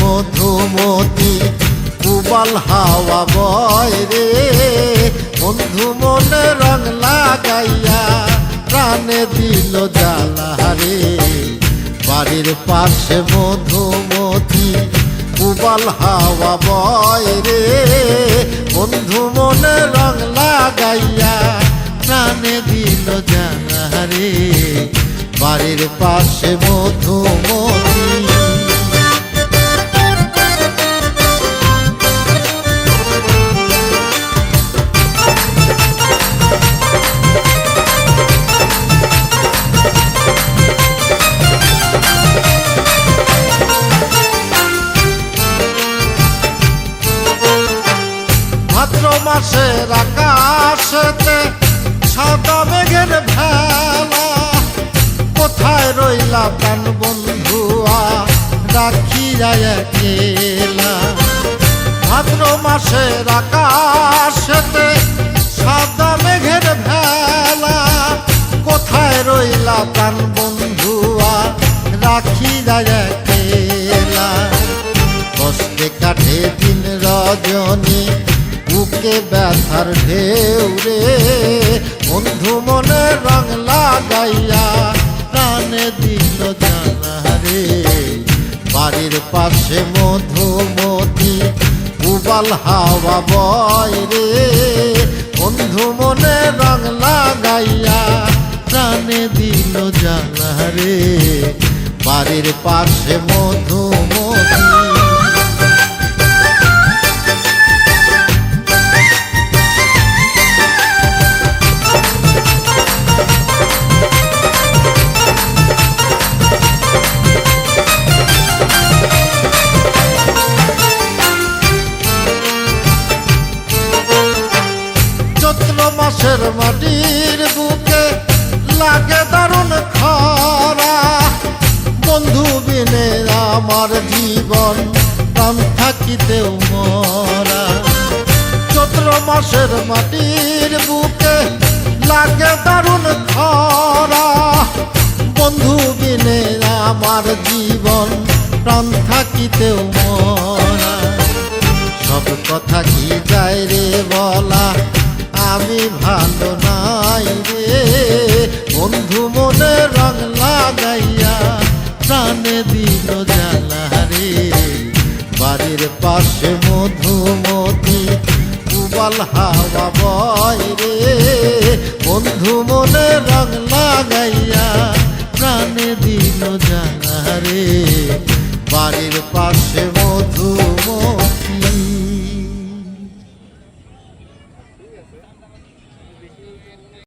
মধুমতি, কুবাল হাওয়া বয় রে। বন্ধু মনে রং লাগাইয়া প্রাণে দিল জ্বালা রে। বাড়ির পাশে মধুমতি, কুবাল হাওয়া বয় রে। বন্ধু মনে রং লাগাইয়া প্রাণে দিল জ্বালা রে। বাড়ির পাশে মধুমতি মাসের আকাশেতে সাদা মেঘের ভেলা। কোথায় রইলা প্রাণ বন্ধুয়া রাখি যায় কেলা ভাদ্র মাসের আকাশেতে সাদা মেঘের ভেলা। কোথায় রইলা প্রাণ বন্ধুয়া রাখি যায় কেলা কষ্টে কাটে দিন রজনী বুকে ব্যথার ঢেউ রে। বন্ধু মনে রং লাগাইয়া প্রাণে দিল জানা রে। বাড়ির পাশে মধুমতি, উবাল হাওয়া বয় রে। বন্ধু মনে রং লাগাইয়া প্রাণে দিল জানা রে। বাড়ির পাশে মধুমতি মাসের মাটির বুকে লাগে দারুণ খরা। বন্ধু বিনে আমার জীবন, প্রাণ থাকিতেও মরা। চৈত্র মাসের মাটির বুকে লাগে দারুণ খরা। বন্ধু বিনে আমার জীবন, প্রাণ থাকিতেও মরা। সব কথা কি যায় রে বলা? আমি ভালো নাই রে। বন্ধু মনে রং লাগাইয়া প্রাণে দিল জ্বালা রে। বাড়ির পাশে মধুমতি, উবাল হাওয়া বয় রে। বন্ধু মনে রং লাগাইয়া প্রাণে দিল জ্বালা রে। বাড়ির পাশে